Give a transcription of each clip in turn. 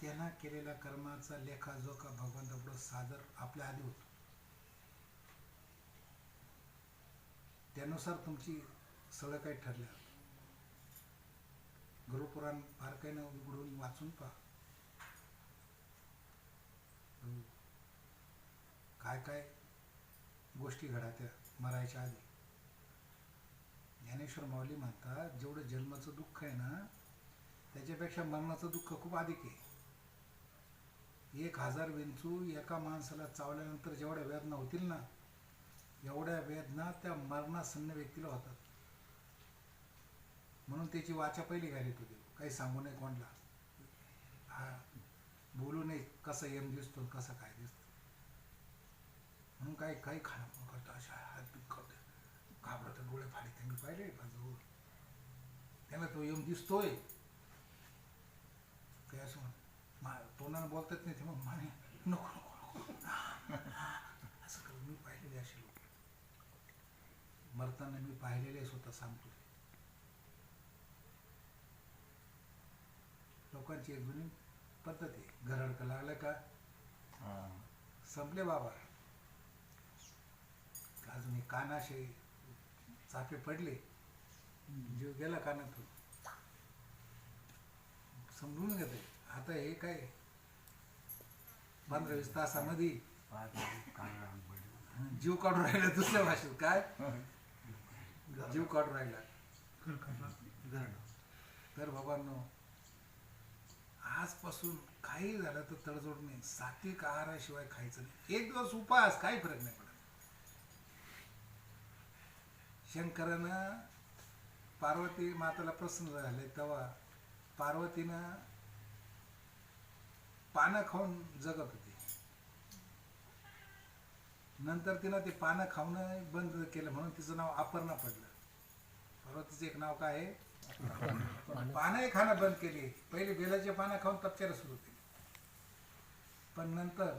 त्यांना केलेल्या कर्माचा लेखाजोखा भगवंतापुढं सादर आपल्या आधी होतो. त्यानुसार तुमची सगळं काही ठरल्या गुरुपुराण बारकाईनं उघडून वाचून पहा. काय काय गोष्टी घडात्या मरायच्या आधी. ज्ञानेश्वर माऊली म्हणतात जेवढं जन्माचं दुःख आहे ना त्याच्यापेक्षा मरणाचं दुःख खूप अधिक आहे. एक हजार विंचू एका माणसाला चावल्यानंतर जेवढ्या वेदना होतील ना एवढ्या वेदना त्या मरणासन्न व्यक्तीला होतात. म्हणून त्याची वाचा पहिली घालीत होती. काही सांगू नये कोणला. हा बोलू नये कसं यम दिसतो कसं काय दिसतो. म्हणून काही काही खाणं करतो अशा हात बीत घाबरत डोळे फाडी मी पाहिले बाजूवर त्याला तो यम दिसतोय. काय असं म्हण तोंडानं बोलतात नाही ते मग माने नको नको. असं कर मी पाहिलेले असे लोक. मरताना मी पाहिलेले स्वतः सांगतो. लोकांची एक जुनी पद्धत आहे. घरडकं लागलं का? संपले बाबा. अजून कानाशे चाफे पडले. जीव गेला कानातून. समजून घेते आता हे काय? पंधरा वीस तासामध्ये जीव काढून राहिला दुसऱ्या भाषेत. काय? जीव काढून राहिला. तर बाबांनो आजपासून काही झालं तर तडजोड नाही. सात्विक आहाराशिवाय खायचं नाही. एक दिवस उपास काही फरक नाही पडत. शंकरानं पार्वती माताला प्रसन्न झाले तेव्हा पार्वतीनं पानं खाऊन जगत होती. नंतर तिनं ते पानं खाऊन बंद केलं म्हणून तिचं नाव अपर्णा पडलं. पार्वतीचं एक नाव काय आहे? पानंही खाणं बंद केली. पहिले बेलाचे पानं खाऊन तपचार सुरू केली. पण नंतर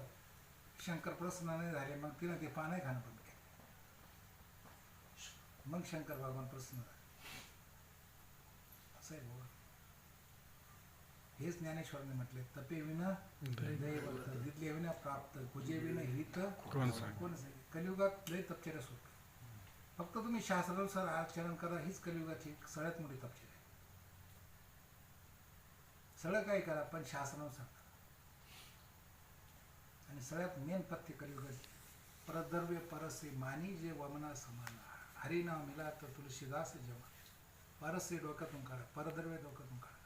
शंकर प्रसन्न नाही झाले मग तिनं ते पानंही खाणं बंद केलं. मग शंकर भगवान प्रसन्न झाले. असं आहे बाबा. हेच ज्ञानेश्वरांनी म्हटले तपे विन दैव दिदले विना प्राप्त कुजे विन हित कोण सांग? कलियुगात लय तपचर्या सुरू फक्त तुम्ही शास्त्रानुसार आचरण करा हीच कलियुगाची सगळ्यात मोठी तपचर्या आहे. सगळं काही करा पण शास्त्रानुसार करा. आणि सगळ्यात मेन पथ्य कलियुगाची परद्रव्य परसे मानी जे वमना समान. हरिनाम मिला तर तुळशीदास जेव्हा परश्री डोक्यातून काढा परद्रव्य डोक्यातून काढा.